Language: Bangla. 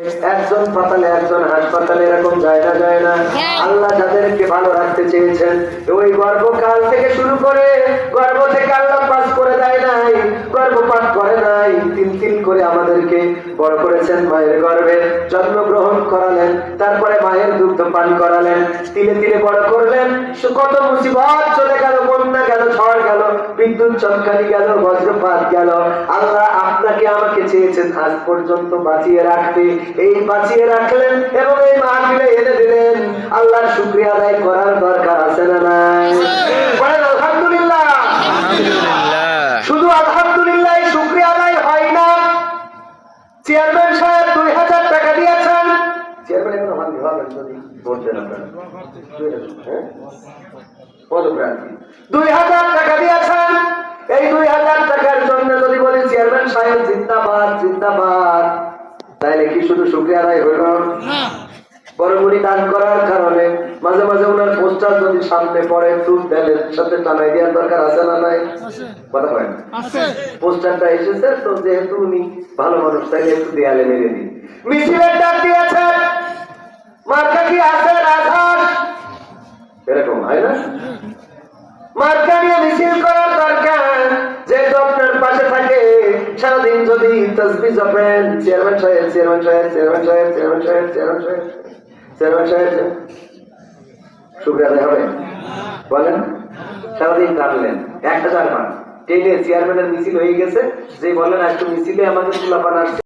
একজন পাতালে একজন হাসপাতালে এরকম যায় না। যায় না আল্লাহ যাদেরকে ভালো রাখতে চেয়েছেন ওই গর্ভকাল থেকে শুরু করে গর্ভ থেকে আল্লাহ পাস করে দেয় নাই গর্ভপাত করে নাই তিন তিন করে আমাদেরকে বড় করেছেন মায়ের গর্ভে জন্মগ্রহণ করালেন তারপরে মায়ের দুগ্ধ পান করালেন তিলে তিলে বড় করলেন কত মুসিবত চলে গেল বন্যা গেল ঝড় গেল বিদ্যুৎ চমকানি গেল বজ্রপাত গেল। আল্লাহ চেয়েছেন আজ পর্যন্ত বাঁচিয়ে রাখতে এই বাঁচিয়ে রাখলেন এবং এই মাহফিলে এনে দিলেন। আল্লাহর শুক্রিয়া আদায় করার দরকার আছে না নাই? আলহামদুলিল্লাহ। শুধু আলহামদুলিল্লাহ শুক্রিয়া আদায় হয় না। চেয়ারম্যান সাহেব দুই হাজার টাকা দিয়েছেন। চেয়ারম্যান এখন আমার বিভাগের যদি ভোট আপনারা। হ্যাঁ? দুই হাজার চেয়ারম্যান সাহেব জিন্দাবাদ জিন্দাবাদ। তাহলে কি শুধু শুক্রিয়া আদায় হইল? বড় মুড়ি দান করার কারণে মাঝে মাঝে ওনার পোস্টার যদি সামনে পড়ে তুল সাথে টানাই দেওয়ার দরকার আছে না নাই? কথা হয় পোস্টারটা এসেছে তো যেহেতু উনি ভালো মানুষ তাইলে একটু দেয়ালে মেরে দিন। মিছিলের ডাক দিয়েছে মার্কা কি আছে রাধাস এরকম হয় না? মার্কা নিয়ে মিছিল করার দরকার যেহেতু আপনার পাশে থাকে সারাদিন যদি তসবি জপেন, চেয়ারম্যান সাহেব চেয়ারম্যান সাহেব চেয়ারম্যান সাহেব চেয়ারম্যান সাহেব চেয়ারম্যান সাহেব চেয়ারম্যান সাহেব শুক্রিয়া হবে। বলেন, সারাদিন কাটলেন। এক হাজার পান টেনে চেয়ারম্যানের মিছিল হয়ে গেছে। যে বলেন একটু মিছিলে আমাদের তুলাপান আসছে।